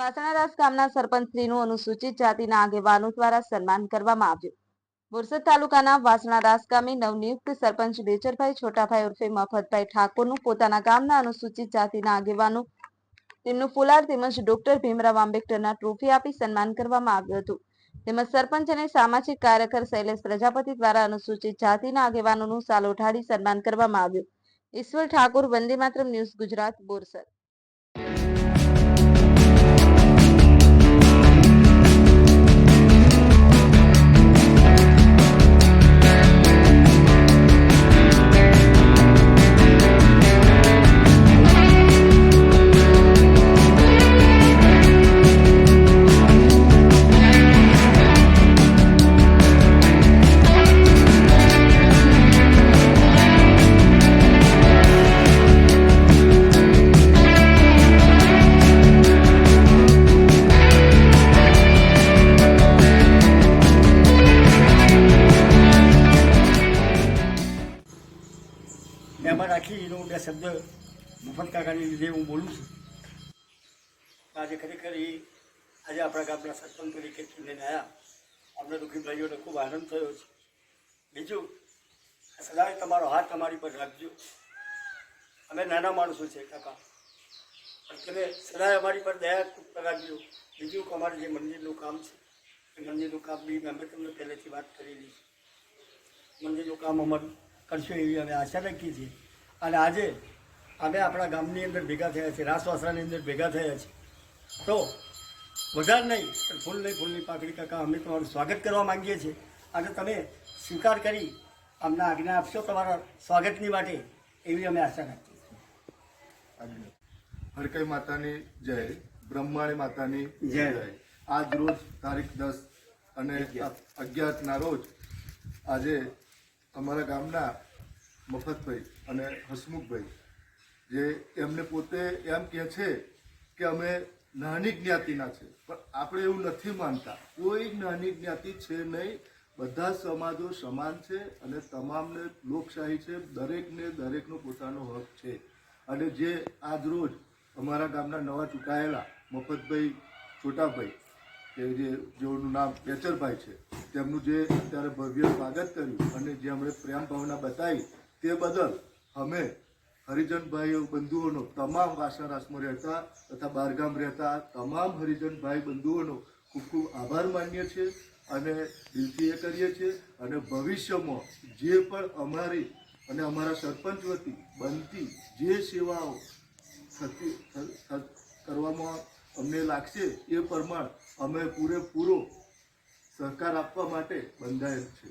વાસણાદાસ ગામના સરપંચશ્રીનું અનુસૂચિત જાતિના આગેવાનો દ્વારા સન્માન કરવામાં આવ્યું. બોરસદ તાલુકાના વાસણાદાસ ગામે નવનિયુક્ત સરપંચ બેચરભાઈ છોટાભાઈ ઉર્ફે મફતભાઈ ઠાકોરનું પોતાના ગામના અનુસૂચિત જાતિના આગેવાનો તેમનું ફુલાર તેમજ ડોક્ટર ભીમરાવ આંબેડકરના ટ્રોફી આપી સન્માન કરવામાં આવ્યું હતું. તેમજ સરપંચ અને સામાજિક કાર્યકર શૈલેષ પ્રજાપતિ દ્વારા અનુસૂચિત જાતિના આગેવાનોનું સાલ ઓઢાડી સન્માન કરવામાં આવ્યું. ઈશ્વર ઠાકોર વંદે માતરમ ન્યૂઝ ગુજરાત, બોરસદ. એમાં એનો બે શબ્દ મફત કાકાની લીધે હું બોલું છું. આજે ખરેખર એ, આજે આપણા ગામના સરપંચ તરીકે ચૂંટીને આવ્યા. અમને દુઃખી ભાઈઓને ખૂબ આનંદ થયો છે. બીજું, સદાય તમારો હાથ તમારી પર રાખજો. અમે નાના માણસો છે, કાકા. તમે સદાય અમારી પર દયા રાખજો બીજું કે અમારું જે મંદિરનું કામ છે, એ મંદિરનું કામ બી અમે તમને પહેલેથી વાત કરેલી છે. મંદિરનું કામ અમારું કરશો એવી અમે આશા રાખીએ છીએ. અને આજે અમે આપણા ગામની અંદર ભેગા થયા છીએ રાસવાસરાની અંદર ભેગા થયા છીએ. તો વધારે નહીં પણ ફૂલ નહીં ફૂલની પાકડી કાકા અમે તમારું સ્વાગત કરવા માંગીએ છીએ. અને તમે સ્વીકાર કરી અમને આજ્ઞા આપશો તમારા સ્વાગતની માટે એવી અમે આશા રાખીએ છીએ. હરકઈ માતાની જય બ્રહ્માણી માતાની જય. જય. આજ રોજ તારીખ દસ અને અગિયારના રોજ આજે અમારા ગામના મફતભાઈ અને હસમુખભાઈ, જે એમને પોતે એમ કહે છે કે અમે નાની જ્ઞાતિના છે. પણ આપણે એવું નથી માનતા. કોઈ નાની જ્ઞાતિ છે નહીં. બધા સમાજો સમાન છે અને તમામને લોકશાહી છે. દરેકને દરેકનો પોતાનો હક છે. અને જે આજ રોજ અમારા ગામના નવા ચૂંટાયેલા મફતભાઈ છોટાભાઈ, કે જે જેઓનું નામ કેચરભાઈ છે, તેમનું જે અત્યારે ભવ્ય સ્વાગત કર્યું અને જે અમને પ્રેમ ભાવના બતાવી તે બદલ અમે હરિજનભાઈ બંધુઓનો તમામ વાસણારાસમાં રહેતા તથા બહારગામ રહેતા તમામ હરિજનભાઈ બંધુઓનો ખૂબ ખૂબ આભાર માનીએ છીએ અને દિલથી એ કરીએ છીએ અને ભવિષ્યમાં જે પણ અમારી અને અમારા સરપંચ વતી બનતી જે સેવાઓ થતી કરવામાં અમને લાગશે એ પ્રમાણ અમે પૂરેપૂરો સહકાર આપવા માટે બંધાયેલ છે.